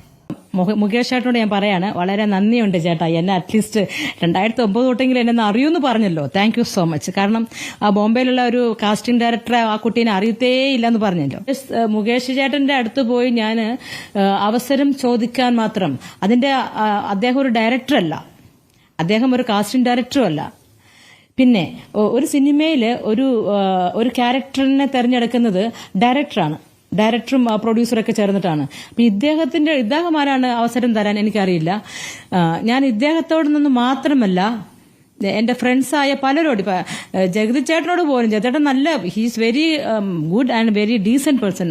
മുകേഷ് ചേട്ടനോട് ഞാൻ പറയാണ് വളരെ നന്ദിയുണ്ട് ചേട്ടാ എന്നെ അറ്റ്ലീസ്റ്റ് രണ്ടായിരത്തി ഒമ്പത് തൊട്ടെങ്കിലും എന്നെ അറിയൂന്ന് പറഞ്ഞല്ലോ. താങ്ക് യു സോ മച്ച് കാരണം ആ ബോംബെയിലുള്ള ഒരു കാസ്റ്റിംഗ് ഡയറക്ടറെ ആ കുട്ടീനെ അറിയത്തേ ഇല്ലെന്ന് പറഞ്ഞല്ലോ. മുകേഷ് ചേട്ടന്റെ അടുത്ത് പോയി ഞാൻ അവസരം ചോദിക്കാൻ മാത്രം. അതിന്റെ അദ്ദേഹം ഒരു ഡയറക്ടറല്ല അദ്ദേഹം ഒരു കാസ്റ്റിംഗ് ഡയറക്ടറും അല്ല. പിന്നെ ഒരു സിനിമയിൽ ഒരു ഒരു ക്യാരക്ടറിനെ തെരഞ്ഞെടുക്കുന്നത് ഡയറക്ടറാണ് ഡയറക്ടറും പ്രൊഡ്യൂസറും ഒക്കെ ചേർന്നിട്ടാണ്. അപ്പൊ ഇദ്ദേഹത്തിന്റെ ഇദ്ദേഹം ആരാണ്? അവസരം തരാൻ എനിക്കറിയില്ല. ഞാൻ ഇദ്ദേഹത്തോട് നിന്ന് മാത്രമല്ല എന്റെ ഫ്രണ്ട്സായ പലരോട് ഇപ്പൊ ജഗതി ചേട്ടനോട് പോലും ജഗതേട്ടൻ നല്ല he's very good and very decent person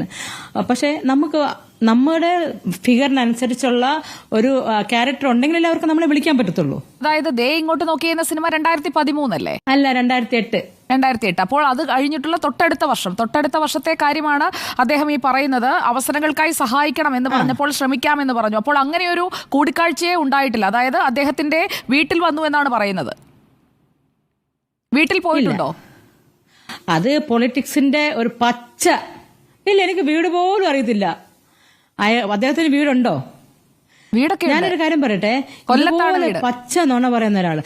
പക്ഷെ നമുക്ക് നമ്മുടെ ഫിഗറിനനുസരിച്ചുള്ള ഒരു ക്യാരക്ടർ ഉണ്ടെങ്കിൽ എല്ലാവർക്കും നമ്മളെ വിളിക്കാൻ പറ്റത്തുള്ളൂ. അതായത് ദേ ഇങ്ങോട്ട് നോക്കി എന്ന സിനിമ രണ്ടായിരത്തി പതിമൂന്നല്ലേ അല്ല രണ്ടായിരത്തി എട്ട് രണ്ടായിരത്തി എട്ട് അപ്പോൾ അത് കഴിഞ്ഞിട്ടുള്ള തൊട്ടടുത്ത വർഷം. തൊട്ടടുത്ത വർഷത്തെ കാര്യമാണ് അദ്ദേഹം ഈ പറയുന്നത്. അവസരങ്ങൾക്കായി സഹായിക്കണം എന്ന് പറഞ്ഞപ്പോൾ ശ്രമിക്കാം എന്ന് പറഞ്ഞു. അപ്പോൾ അങ്ങനെ ഒരു കൂടിക്കാഴ്ചയെ ഉണ്ടായിട്ടില്ല. അതായത് അദ്ദേഹത്തിന്റെ വീട്ടിൽ വന്നു എന്നാണ് പറയുന്നത്. വീട്ടിൽ പോയിട്ടുണ്ടോ? അത് പൊളിറ്റിക്സിന്റെ ഒരു പച്ച. ഇല്ല എനിക്ക് വീട് പോലും അറിയത്തില്ല. അദ്ദേഹത്തിന് വീടുണ്ടോ വീടൊക്കെ. ഞാനൊരു കാര്യം പറയട്ടെ കൊല്ലത്താണ്. പച്ച നോണ പറയുന്ന ഒരാൾ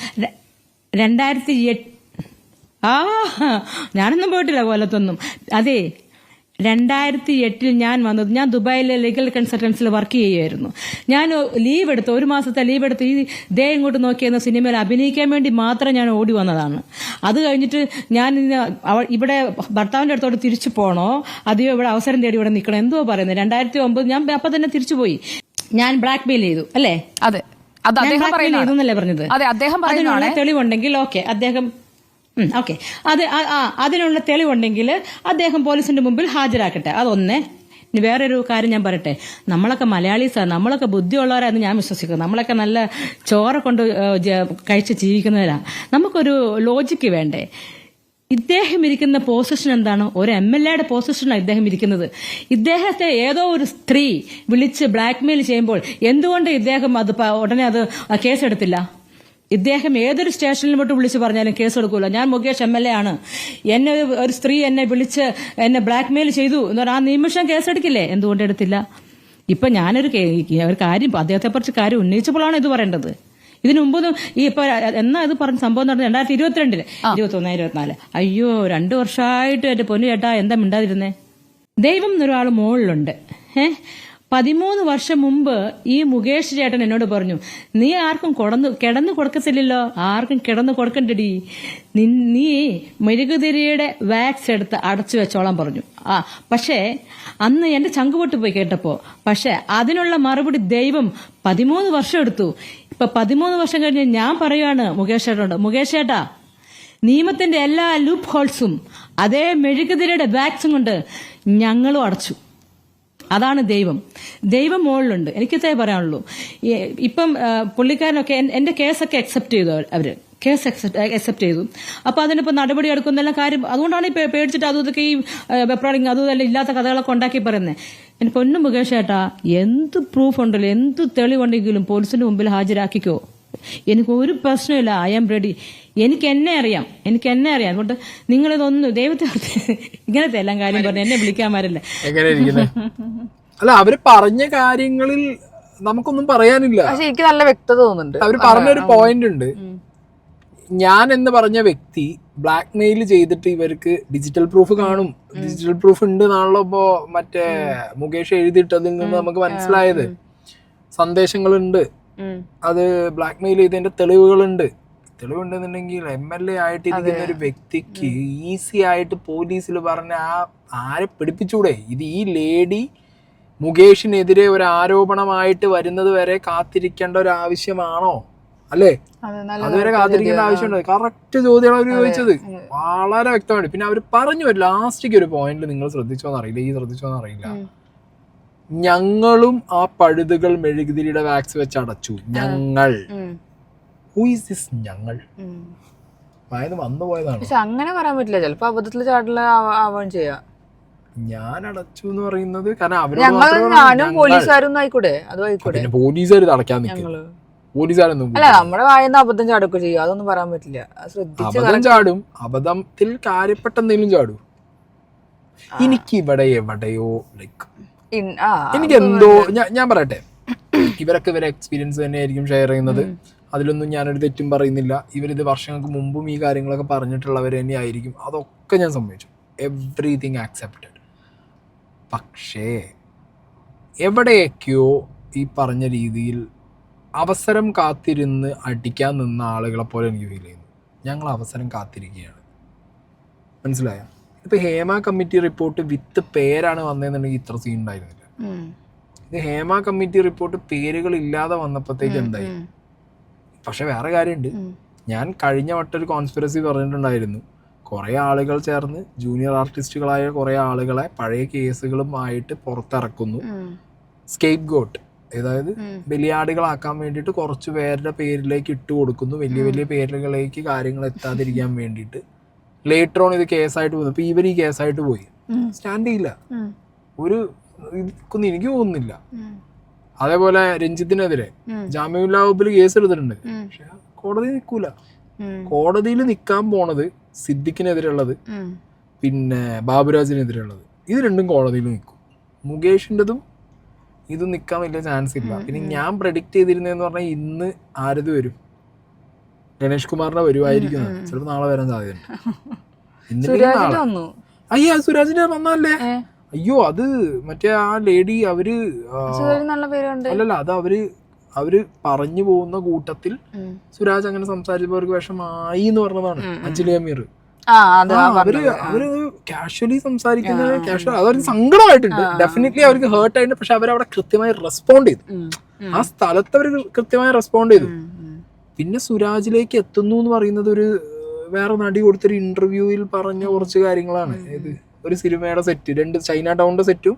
രണ്ടായിരത്തി എട്ട് ആ ഞാനൊന്നും പോയിട്ടില്ല കൊല്ലത്തൊന്നും അതെ രണ്ടായിരത്തി എട്ടിൽ ഞാൻ വന്നത് ഞാൻ ദുബായിലെ ലീഗൽ കൺസൾട്ടൻസിൽ വർക്ക് ചെയ്യുമായിരുന്നു ഞാൻ ലീവ് എടുത്ത് ഒരു മാസത്തെ ലീവ് എടുത്ത് ഈ ദേ ഇങ്ങോട്ട് നോക്കിയെന്ന സിനിമയിൽ അഭിനയിക്കാൻ വേണ്ടി മാത്രം ഞാൻ ഓടി വന്നതാണ്. അത് കഴിഞ്ഞിട്ട് ഞാൻ ഇവിടെ ഭർത്താവിന്റെ അടുത്തോട്ട് തിരിച്ചു പോകണോ അതെയോ ഇവിടെ അവസരം തേടി ഇവിടെ നിൽക്കണോ എന്തോ പറയുന്നത്. രണ്ടായിരത്തി ഒമ്പത് ഞാൻ അപ്പം തന്നെ തിരിച്ചു പോയി. ഞാൻ ബ്ലാക്ക് മെയിൽ ചെയ്തു അല്ലേ? അതെ. അത് അദ്ദേഹം പറഞ്ഞത്? അതെ അദ്ദേഹം അതിനുള്ള തെളിവുണ്ടെങ്കിൽ ഓക്കെ അദ്ദേഹം ഓക്കെ അത് അതിനുള്ള തെളിവുണ്ടെങ്കിൽ അദ്ദേഹം പോലീസിന്റെ മുമ്പിൽ ഹാജരാക്കട്ടെ. അതൊന്ന്. വേറൊരു കാര്യം ഞാൻ പറയട്ടെ. നമ്മളൊക്കെ മലയാളീസാണ് നമ്മളൊക്കെ ബുദ്ധിയുള്ളവരാണെന്ന് ഞാൻ വിശ്വസിക്കുന്നു. നമ്മളൊക്കെ നല്ല ചോറ കൊണ്ട് കഴിച്ച് ജീവിക്കുന്നവരാണ് നമുക്കൊരു ലോജിക്ക് വേണ്ടേ? ഇദ്ദേഹം ഇരിക്കുന്ന പൊസിഷൻ എന്താണ്? ഒരു എം എൽ എയുടെ പൊസിഷനാണ് ഇദ്ദേഹം ഇരിക്കുന്നത്. ഇദ്ദേഹത്തെ ഏതോ ഒരു സ്ത്രീ വിളിച്ച് ബ്ലാക്ക്മെയിൽ ചെയ്യുമ്പോൾ എന്തുകൊണ്ട് ഇദ്ദേഹം അത് ഉടനെ അത് കേസെടുത്തില്ല? ഇദ്ദേഹം ഏതൊരു സ്റ്റേഷനിൽ പോയിട്ട് വിളിച്ച് പറഞ്ഞാലും കേസ് എടുക്കൂല. ഞാൻ മുകേഷ് എം എൽ എ ആണ്. എന്നെ ഒരു- സ്ത്രീ എന്നെ വിളിച്ച് എന്നെ ബ്ലാക്ക്മെയിൽ ചെയ്തു എന്ന് പറഞ്ഞാൽ ആ നിമിഷം കേസെടുക്കില്ലേ എന്തുകൊണ്ട് എടുത്തില്ല? ഇപ്പൊ ഞാനൊരു ഒരു കാര്യം അദ്ദേഹത്തെ കുറിച്ച് കാര്യം ഉന്നയിച്ചപ്പോഴാണ് ഇത് പറയേണ്ടത്. ഇതിനു മുമ്പൊന്നും ഈ ഇപ്പൊ എന്നാ ഇത് പറഞ്ഞ സംഭവം നടന്നത് രണ്ടായിരത്തി ഇരുപത്തിരണ്ടിൽ ഇരുപത്തി ഒന്ന് ഇരുപത്തിനാല് അയ്യോ രണ്ടു വർഷമായിട്ട് എന്റെ പൊന്നു ചേട്ടാ എന്താ മിണ്ടാതിരുന്നേ? ദൈവം എന്നൊരാൾ മുകളിലുണ്ട്. ഏഹ് പതിമൂന്ന് വർഷം മുമ്പ് ഈ മുകേഷ് ചേട്ടൻ എന്നോട് പറഞ്ഞു നീ ആർക്കും കൊടന്ന് കിടന്നു കൊടുക്കത്തില്ലല്ലോ. ആർക്കും കിടന്നു കൊടുക്കണ്ടടി. നീ മെഴുകുതിരിയുടെ വാക്സ് എടുത്ത് അടച്ചു വെച്ചോളാം പറഞ്ഞു. ആ പക്ഷേ അന്ന് എന്റെ ചങ്കുപൊട്ട് പോയി കേട്ടപ്പോ പക്ഷെ അതിനുള്ള മറുപടി ദൈവം പതിമൂന്ന് വർഷം എടുത്തു. ഇപ്പൊ പതിമൂന്ന് വർഷം കഴിഞ്ഞ് ഞാൻ പറയുകയാണ് മുകേഷ് ചേട്ടനോട് മുകേഷ് ചേട്ടാ നിയമത്തിന്റെ എല്ലാ ലൂപ്പ് ഹോൾസും അതേ മെഴുകുതിരയുടെ വാക്സും കൊണ്ട് ഞങ്ങളും അടച്ചു. അതാണ് ദൈവം. ദൈവം മുകളിലുണ്ട്. എനിക്കതേ പറയാനുള്ളൂ. ഇപ്പം പുള്ളിക്കാരനൊക്കെ എന്റെ കേസൊക്കെ അക്സെപ്റ്റ് ചെയ്തു അവർ. കേസ് അക്സെപ്റ്റ് ചെയ്തു. അപ്പൊ അതിനിപ്പോ നടപടി എടുക്കുന്നെല്ലാം കാര്യം അതുകൊണ്ടാണ് ഈ പേടിച്ചിട്ട് അതും ഇതൊക്കെ ഈ വെപ്രാളിങ് അതും ഇല്ലാത്ത കഥകളൊക്കെ ഉണ്ടാക്കി പറയുന്നത് എനിക്ക് പൊന്നു മുകേഷ് ഏട്ടാ എന്ത് പ്രൂഫ് ഉണ്ടല്ലോ? എന്ത് തെളിവുണ്ടെങ്കിലും പോലീസിന്റെ മുമ്പിൽ ഹാജരാക്കിക്കോ. എനിക്ക് ഒരു പ്രശ്നമില്ല. ഐ ആം റെഡി എനിക്ക് എന്നെ അറിയാം. എനിക്ക് എന്നെ അറിയാം. അതുകൊണ്ട് നിങ്ങളിതൊന്നും ദൈവത്തെ ഇങ്ങനത്തെ എല്ലാം കാര്യം പറഞ്ഞു എന്നെ വിളിക്കാൻ വരില്ല അല്ല അവർ പറഞ്ഞ കാര്യങ്ങളിൽ നമുക്കൊന്നും പറയാനില്ല. പക്ഷെ എനിക്ക് നല്ല വ്യക്തത തോന്നുന്നുണ്ട്. അവർ പറഞ്ഞൊരു പോയിന്റ് ഉണ്ട്. ഞാൻ എന്ന് പറഞ്ഞ വ്യക്തി ബ്ലാക്ക് മെയിൽ ചെയ്തിട്ട് ഇവർക്ക് ഡിജിറ്റൽ പ്രൂഫ് കാണും. ഡിജിറ്റൽ പ്രൂഫ് ഉണ്ട് എന്നാണല്ലോ ഇപ്പോ മറ്റേ മുകേഷ് എഴുതിയിട്ടതിൽ നിന്ന് നമുക്ക് മനസ്സിലായത്. സന്ദേശങ്ങളുണ്ട്. അത് ബ്ലാക്ക് മെയിൽ ചെയ്തതിന്റെ തെളിവുകളുണ്ട്. തെളിവുണ്ടെന്നുണ്ടെങ്കിൽ എം എൽ എ ആയിട്ട് ഇരിക്കുന്ന ഒരു വ്യക്തിക്ക് ഈസി ആയിട്ട് പോലീസിൽ പറഞ്ഞ ആ ആരെ പിടിപ്പിച്ചൂടെ? ഇത് ഈ ലേഡി മുകേഷിനെതിരെ ഒരു ആരോപണമായിട്ട് വരുന്നത് വരെ കാത്തിരിക്കേണ്ട ഒരു ആവശ്യമാണോ? അല്ലേ? അതുവരെ കാത്തിരിക്കേണ്ട ആവശ്യമുണ്ട്? കറക്റ്റ് ചോദ്യമാണ് അവർ ചോദിച്ചത്. വളരെ വ്യക്തമായിട്ട് പിന്നെ അവർ പറഞ്ഞു ലാസ്റ്റിക്ക് ഒരു പോയിന്റിൽ നിങ്ങൾ ശ്രദ്ധിച്ചോന്നറിയില്ല ഈ ശ്രദ്ധിച്ചോന്ന് അറിയില്ല ഞങ്ങളും ആ പഴുതുകൾ മെഴുകുതിരിയുടെ വാക്സ് വെച്ച് അടച്ചു. ഞങ്ങൾ. ഹൂ ഈസ് ദിസ് ഞങ്ങൾ? വായന്ന് വന്നു പോയതാണ്? പക്ഷെ അങ്ങനെ പറയാൻ പറ്റില്ല. ചിലപ്പോ അബദ്ധത്തിൽ ചാടില്ല ആവാൻ ചെയ്യാ. ഞാൻ അടച്ചു എന്ന് പറയുന്നത് കാരണം ഉള്ളൂ ഞാനും ഞങ്ങൾ. പോലീസുകാരും ഒന്നും ആയിക്കൂടെ? അതും ആയിക്കൂടെ? പോലീസുകാർ അടയ്ക്കാൻ നിൽക്കും ഞങ്ങൾ. പോലീസുകാരൊന്നും അല്ല നമ്മുടെ വായന്ന് അബദ്ധം ചാടുക ചെയ്യും? അതൊന്നും പറയാൻ പറ്റില്ല. അബദ്ധം ചാടും. അബദ്ധത്തിൽ കാര്യപ്പെട്ട എന്തെങ്കിലും ചാടും. എനിക്ക് ഇവിടെ എവിടെയോ ലൈക്ക് എനിക്ക് എന്തോ ഞാൻ- പറയട്ടെ. ഇവരൊക്കെ ഇവരെ എക്സ്പീരിയൻസ് തന്നെയായിരിക്കും ഷെയർ ചെയ്യുന്നത്. അതിലൊന്നും ഞാനൊരു തെറ്റും പറയുന്നില്ല. ഇവരിത് വർഷങ്ങൾക്ക് മുമ്പും ഈ കാര്യങ്ങളൊക്കെ പറഞ്ഞിട്ടുള്ളവർ തന്നെയായിരിക്കും. അതൊക്കെ ഞാൻ സമ്മതിച്ചു. എവ്രിതിങ് ആക്സെപ്റ്റഡ് പക്ഷേ എവിടെയൊക്കെയോ ഈ പറഞ്ഞ രീതിയിൽ അവസരം കാത്തിരുന്ന് അടിക്കാൻ നിന്ന ആളുകളെ പോലെ എനിക്ക് ഫീൽ ചെയ്യുന്നു. ഞങ്ങൾ അവസരം കാത്തിരിക്കുകയാണ്. മനസ്സിലായോ? ഇപ്പൊ ഹേമ കമ്മിറ്റി റിപ്പോർട്ട് വിത്ത് പേരാണ് വന്നതെന്നുണ്ടെങ്കിൽ ഇത്ര സീൻ ഉണ്ടായിരുന്നില്ല. ഇത് ഹേമ കമ്മിറ്റി റിപ്പോർട്ട് പേരുകൾ ഇല്ലാതെ വന്നപ്പോഴത്തേക്ക് എന്തായി? പക്ഷെ വേറെ കാര്യമുണ്ട് ഞാൻ കഴിഞ്ഞ വട്ടം ഒരു കോൺസ്പിറസി പറഞ്ഞിട്ടുണ്ടായിരുന്നു. കുറേ ആളുകൾ ചേർന്ന് ജൂനിയർ ആർട്ടിസ്റ്റുകളായ കുറേ ആളുകളെ പഴയ കേസുകളുമായിട്ട് പുറത്തിറക്കുന്നു. സ്കേപ്പ് ഗോട്ട് അതായത് ബലിയാടുകളാക്കാൻ വേണ്ടിയിട്ട് കുറച്ച് പേരുടെ പേരിലേക്ക് ഇട്ട് കൊടുക്കുന്നു. വലിയ വലിയ പേരുകളിലേക്ക് കാര്യങ്ങൾ എത്താതിരിക്കാൻ വേണ്ടിയിട്ട്. ലേറ്റർ ഓൺ ഇത് കേസായിട്ട് പോകുന്നു ഇപ്പൊ ഇവർ ഈ കേസായിട്ട് പോയി. സ്റ്റാൻഡ് ചെയ്യില്ല. ഒരു ഇതൊന്നും എനിക്ക് തോന്നുന്നില്ല. അതേപോലെ രഞ്ജിത്തിനെതിരെ ജാമ്യമില്ലാ വകുപ്പിൽ കേസ് എടുത്തിട്ടുണ്ട് പക്ഷെ കോടതി നിൽക്കൂല. കോടതിയിൽ നിൽക്കാൻ പോണത് സിദ്ദിഖിനെതിരുള്ളത് പിന്നെ ബാബുരാജിനെതിരെയുള്ളത്. ഇത് രണ്ടും കോടതിയിൽ നിൽക്കും. മുകേഷിന്റെതും ഇതും നിൽക്കാൻ വലിയ ചാൻസ് ഇല്ല. പിന്നെ ഞാൻ പ്രഡിക്റ്റ് ചെയ്തിരുന്നതെന്ന് പറഞ്ഞാൽ ഇന്ന് ആരത് വരും? ഗണേഷ് കുമാറിന്റെ വരുവായിരിക്കും ചിലപ്പോൾ നാളെ വരാൻ സാധ്യതയുണ്ട്. അയ്യോ സുരാജിന്റെ വന്നല്ലേ അയ്യോ അത് മറ്റേ ആ ലേഡി അവർ അല്ലല്ല അത് അവർ അവർ പറഞ്ഞു പോകുന്ന കൂട്ടത്തിൽ സുരാജ് അങ്ങനെ സംസാരിച്ചപ്പോ അവർക്ക് വിഷമായി എന്ന് പറഞ്ഞതാണ് അഞ്ജലി അമീർ. അവർ അവർ കാഷ്വലി സംസാരിക്കുന്ന കാഷ്വൽ അതൊരു സങ്കടമായിട്ടുണ്ട്. ഡെഫിനറ്റ്ലി അവർക്ക് ഹേർട്ട് ആയിട്ടുണ്ട് പക്ഷെ അവർ അവിടെ കൃത്യമായി റെസ്പോണ്ട് ചെയ്തു. ആ സ്ഥലത്ത് അവർ കൃത്യമായി റെസ്പോണ്ട് ചെയ്തു. പിന്നെ സുരാജിലേക്ക് എത്തുന്നു എന്ന് പറയുന്നത് ഒരു വേറെ നടി കൊടുത്തൊരു ഇന്റർവ്യൂവിൽ പറഞ്ഞ കുറച്ച് കാര്യങ്ങളാണ്. ഇത് ഒരു സിനിമയുടെ സെറ്റ് രണ്ട് ചൈന ടൗണിന്റെ സെറ്റും.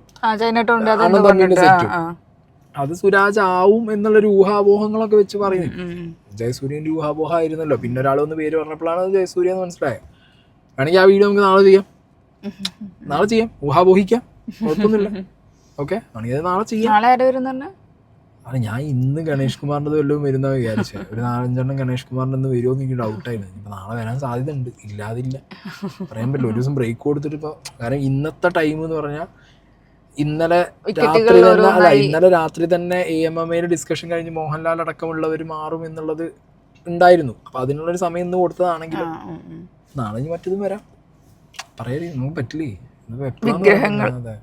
അത് സുരാജ് ആവും എന്നുള്ള ഊഹാപോഹങ്ങളൊക്കെ വെച്ച് പറയുന്നു ജയസൂര്യൻ ഊഹാപോഹ ആയിരുന്നല്ലോ പിന്നെ ഒരാൾ ഒന്ന് പേര് പറഞ്ഞപ്പോഴാണ് അത് ജയസൂര്യ എന്ന് മനസ്സിലായത്. വേണമെങ്കിൽ ആ വീഡിയോ നമുക്ക് നാളെ ചെയ്യാം. നാളെ ചെയ്യാം. ഊഹാപോഹിക്കാം. കുഴപ്പമൊന്നുമില്ല. ഓക്കെ വേണമെങ്കിൽ നാളെ ചെയ്യാം. നാളെ ആര് ആണ് ഞാൻ ഇന്ന് ഗണേഷ് കുമാറിന്റെ വല്ലതും വരുന്ന വിചാരിച്ചത് ഒരു നാലഞ്ചെണ്ണം ഗണേഷ് കുമാറിന്റെ ഒന്ന് വരുമോ എന്ന് എനിക്ക് ഡൗട്ടായിരുന്നു ഇപ്പം നാളെ വരാൻ സാധ്യത ഉണ്ട് ഇല്ലാതില്ല. പറയാൻ പറ്റില്ല. ഒരു ദിവസം ബ്രേക്ക് കൊടുത്തിട്ട് ഇപ്പോൾ കാരണം ഇന്നത്തെ ടൈം എന്ന് പറഞ്ഞാൽ ഇന്നലെ രാത്രി തന്നെ അല്ല. ഇന്നലെ രാത്രി തന്നെ എ എം എം എയുടെ ഡിസ്കഷൻ കഴിഞ്ഞ് മോഹൻലാൽ അടക്കമുള്ളവർ മാറും എന്നുള്ളത് ഉണ്ടായിരുന്നു. അപ്പൊ അതിനുള്ളൊരു സമയം ഇന്ന് കൊടുത്തതാണെങ്കിലും. നാളെ ഇനി മറ്റതും വരാം. പറയരുത് നമുക്ക് പറ്റില്ലേ? ഇതിപ്പോ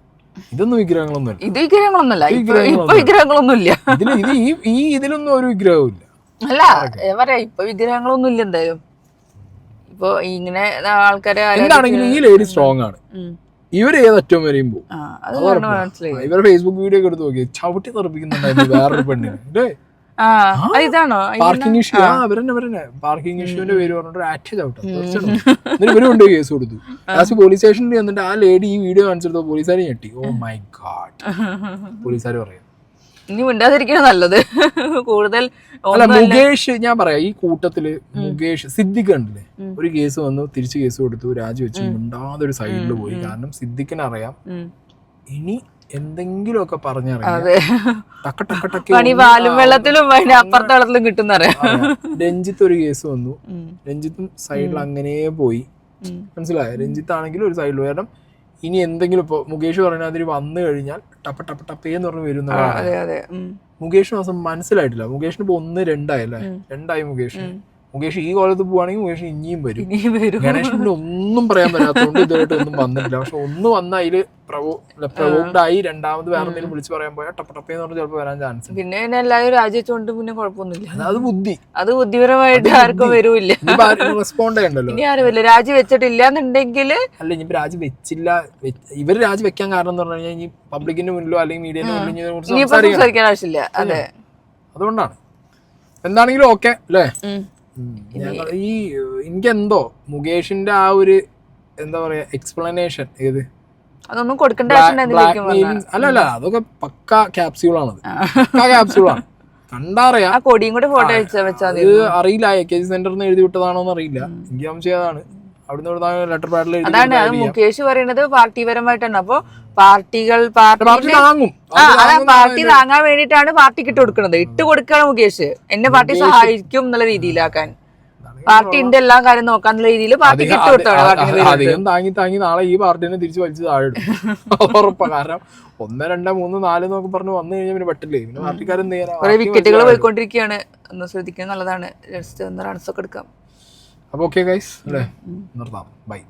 ഇതൊന്നും വിഗ്രഹങ്ങളൊന്നും ഇത് വിഗ്രഹങ്ങളൊന്നുമല്ല. ഇപ്പൊ വിഗ്രഹങ്ങളൊന്നും ഇല്ല ഇതിൽ ഇത് ഈ ഈ ഇതിലൊന്നും ഒരു വിഗ്രഹവും ഇല്ല അല്ല പറയാ ഇപ്പൊ വിഗ്രഹങ്ങളൊന്നും ഇല്ല എന്തായാലും. ഇപ്പൊ ഇങ്ങനെ ആൾക്കാരെ എന്താണെങ്കിലും ഈ ലേഡി സ്ട്രോങ് ആണ്. ഇവർ ഇവർ ഏതറ്റവും വരെയും പോകും. ഇവരുടെ ഫേസ്ബുക്ക് വീഡിയോ ഒക്കെ എടുത്ത് നോക്കി ചവിട്ടി തെറിപ്പിക്കുന്നുണ്ടായിരുന്നു വേറൊരു പെണ്ണിന്. ഇതാണോ? പാർക്കിംഗ് ഇഷ്യൂ ആ. അവർ അവരെന്നെ പാർക്കിംഗ് ഇഷ്യൂവിന്റെ പേര് പറഞ്ഞിട്ട് ആക്ട് തീർച്ചയായിട്ടും. എന്നിട്ട് ഇവർ കൊണ്ട് കേസ് കൊടുത്തു. ലാസ്റ്റ് പോലീസ് സ്റ്റേഷനിൽ ചെന്നിട്ട് ആ ലേഡി ഈ വീഡിയോ കാണിച്ചെടുത്ത പോലീസുകാരെ ഞെട്ടി. ഓ മൈ ഗാഡ് പോലീസുകാർ പറയും ഇനി മിണ്ടാതിരിക്കണ നല്ലത്. കൂടുതൽ അല്ല. മുകേഷ് ഞാൻ പറയാം ഈ കൂട്ടത്തിൽ മുകേഷ് സിദ്ദിഖ് ഉണ്ടല്ലേ ഒരു കേസ് വന്നു തിരിച്ചു കേസ് കൊടുത്തു രാജിവെച്ചു. മിണ്ടാതെ ഒരു സൈഡിൽ പോയി. കാരണം സിദ്ദിഖിനറിയാം ഇനി എന്തെങ്കിലുമൊക്കെ പറഞ്ഞറിയാം പാലും വെള്ളത്തിലും അപ്പുറത്തെ അറിയാം. രഞ്ജിത്ത് ഒരു കേസ് വന്നു. രഞ്ജിത്തും സൈഡിൽ അങ്ങനെ പോയി. മനസ്സിലായ? രഞ്ജിത്ത് ആണെങ്കിലും ഒരു സൈഡിൽ കാരണം ഇനി എന്തെങ്കിലും ഇപ്പൊ മുകേഷ് പറഞ്ഞ അതിൽ വന്നു കഴിഞ്ഞാൽ ടപ്പ ടപ്പ ടപ്പേന്ന് പറഞ്ഞ് വരുന്ന. മുകേഷ് മാസം മനസ്സിലായിട്ടില്ല. മുകേഷിന് ഇപ്പൊ ഒന്ന് രണ്ടായല്ലേ രണ്ടായി മുകേഷ് മുകേഷ് ഈ കോലത്ത് പോവാണെങ്കിൽ മുകേഷ് ഇനിയും വരും. ഗണേഷിന്റെ ഒന്നും പറയാൻ പറ്റാത്തതുകൊണ്ട് ഇതുമായിട്ട് ഒന്നും വന്നിട്ടില്ല. പക്ഷെ ഒന്ന് വന്ന അതിൽ പ്രവോ പ്രവോക്ഡ് ആയി രണ്ടാമത് വേറെ എന്തെങ്കിലും വിളിച്ച് പറയാൻ പോയാൽ ടപ്പ എന്ന് ചിലപ്പോൾ വരാൻ ചാൻസ് പിന്നെ എല്ലാവരും രാജിവെച്ചുകൊണ്ട് പിന്നെ കുഴപ്പമൊന്നുമില്ല. അത് ബുദ്ധി. അത് ബുദ്ധിപരമായിട്ട് ആർക്കും വരൂല്ല റെസ്പോണ്ട് ചെയ്യണ്ടല്ലോ. ഇനി ആരുമില്ല രാജി വെച്ചിട്ടില്ല എന്നുണ്ടെങ്കിൽ അല്ല ഇനി രാജി വെച്ചില്ല. ഇവർ രാജി വെക്കാൻ കാരണം എന്ന് പറഞ്ഞു കഴിഞ്ഞാൽ ഇനി പബ്ലിക്കിന്റെ മുന്നിലോ അല്ലെങ്കിൽ മീഡിയന്റെ മുന്നിലോ സംസാരിക്കാൻ ആവശ്യമില്ല. അതെ. അതുകൊണ്ടാണ്. എന്താണെങ്കിലും ഓക്കെ അല്ലേ? ഈ എനിക്കെന്തോ മുകേഷിന്റെ ആ ഒരു എന്താ പറയാ എക്സ്പ്ലനേഷൻ ഏത്? അതൊന്നും കൊടുക്കേണ്ട അല്ല അല്ല അതൊക്കെ പക്ക ക്യാപ്സ്യൂൾ ആണത്. ക്യാപ്സ്യൂളാണ് കണ്ടറിയാം കൊടിയും കൂടി ഫോട്ടോ വെച്ചാ വെച്ചാൽ അറിയില്ല എ കെ ജി സെന്ററിൽ എഴുതി വിട്ടതാണോന്ന് അറിയില്ല. എനിക്ക് സംശയതാണ് അവിടുന്ന് ലെറ്റർ പാഡിൽ അതാണ് അത്. മുകേഷ് പറയുന്നത് പാർട്ടിപരമായിട്ടാണ്. അപ്പൊ പാർട്ടികൾ പാർട്ടി പാർട്ടി താങ്ങും. പാർട്ടി താങ്ങാൻ വേണ്ടിയിട്ടാണ് പാർട്ടിക്ക് ഇട്ട് കൊടുക്കുന്നത് ഇട്ട് കൊടുക്കുകയാണ് മുകേഷ്. എന്നെ പാർട്ടി സഹായിക്കും എന്നുള്ള രീതിയിലാക്കാൻ. പാർട്ടി ഉണ്ട് എല്ലാ കാര്യം നോക്കാന്നുള്ള രീതിയിൽ പാർട്ടിക്ക് ഇട്ട് കൊടുത്താണ് പാർട്ടിന്റെ. അധികം താങ്ങി താങ്ങി നാളെ ഈ പാർട്ടിനെ തിരിച്ചു വലിച്ചു താഴെ കാരണം ഒന്ന് രണ്ട് മൂന്ന് നാല് എന്നൊക്കെ പറഞ്ഞു വന്നു കഴിഞ്ഞാൽ പിന്നെ പറ്റില്ലേ? പിന്നെ പാർട്ടിക്കാരെന്ത് പാർട്ടി വിക്കറ്റുകൾ. പോയിക്കൊണ്ടിരിക്കുകയാണ് ഒന്ന് ശ്രദ്ധിക്കുന്നത് നല്ലതാണ്. ജസ്റ്റ് ഒന്ന് റൺസ് ഒക്കെ എടുക്കാം. അപ്പൊ ഓക്കെ ഗൈസ് അല്ലേ നിർത്താം. ബൈ